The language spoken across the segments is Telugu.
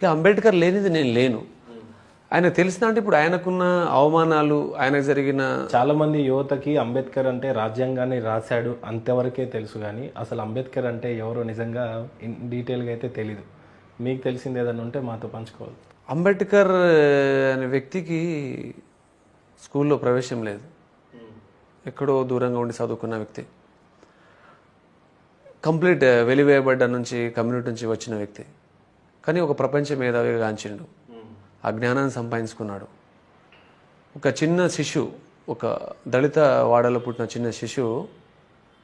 ఇక అంబేద్కర్ లేనిది నేను లేను. ఆయన తెలిసిన అంటే ఇప్పుడు ఆయనకున్న అవమానాలు ఆయనకు జరిగిన చాలా మంది యువతకి అంబేద్కర్ అంటే రాజ్యాంగాన్ని రాశాడు అంతవరకే తెలుసు కానీ అసలు అంబేద్కర్ అంటే ఎవరో నిజంగా ఇన్ డీటెయిల్గా అయితే తెలీదు. మీకు తెలిసింది ఏదైనా ఉంటే మాతో పంచుకోవాలి. అంబేద్కర్ అనే వ్యక్తికి స్కూల్లో ప్రవేశం లేదు. ఎక్కడో దూరంగా ఉండి చదువుకున్న వ్యక్తి. కంప్లీట్ వెలివేయబడ్డ నుంచి కమ్యూనిటీ నుంచి వచ్చిన వ్యక్తి. కానీ ఒక ప్రపంచ మేధావిగా గాంచిండు. ఆ జ్ఞానాన్ని సంపాదించుకున్నాడు. ఒక చిన్న శిశు ఒక దళిత వాడలో పుట్టిన చిన్న శిశువు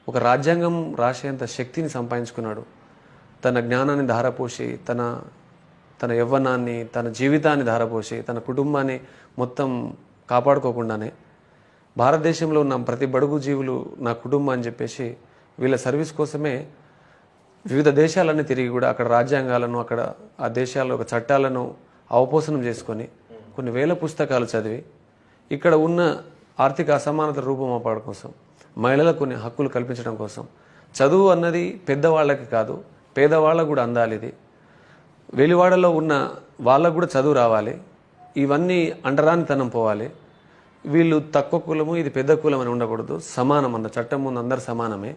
ఒక రాజ్యాంగం రాసేంత శక్తిని సంపాదించుకున్నాడు. తన జ్ఞానాన్ని ధారపోసి తన తన యవ్వనాన్ని తన జీవితాన్ని ధారపోసి తన కుటుంబాన్ని మొత్తం కాపాడుకోకుండానే భారతదేశంలో ఉన్న ప్రతి బడుగు జీవులు నా కుటుంబం అని చెప్పేసి వీళ్ళ సర్వీస్ కోసమే వివిధ దేశాలన్నీ తిరిగి కూడా అక్కడ రాజ్యాంగాలను అక్కడ ఆ దేశాల ఒక చట్టాలను అవపోసనం చేసుకొని కొన్ని వేల పుస్తకాలు చదివి ఇక్కడ ఉన్న ఆర్థిక అసమానత రూపుమాపడం కోసం మహిళలకు కొన్ని హక్కులు కల్పించడం కోసం చదువు అన్నది పెద్దవాళ్ళకి కాదు పేదవాళ్ళకు కూడా అందాలి ఇది. వెలివాడలో ఉన్న వాళ్ళకు కూడా చదువు రావాలి. ఇవన్నీ అండరానితనం పోవాలి. వీళ్ళు తక్కువ కులము ఇది పెద్ద కులం అని ఉండకూడదు. సమానం అన్న చట్టం ముందు అందరు సమానమే.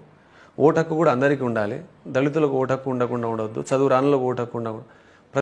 ఓటు హక్కు కూడా అందరికీ ఉండాలి. దళితులకు ఓటు హక్కు ఉండకుండా ఉండవద్దు చదువు రానులకు ఓటు హక్కు ఉండకూడదు.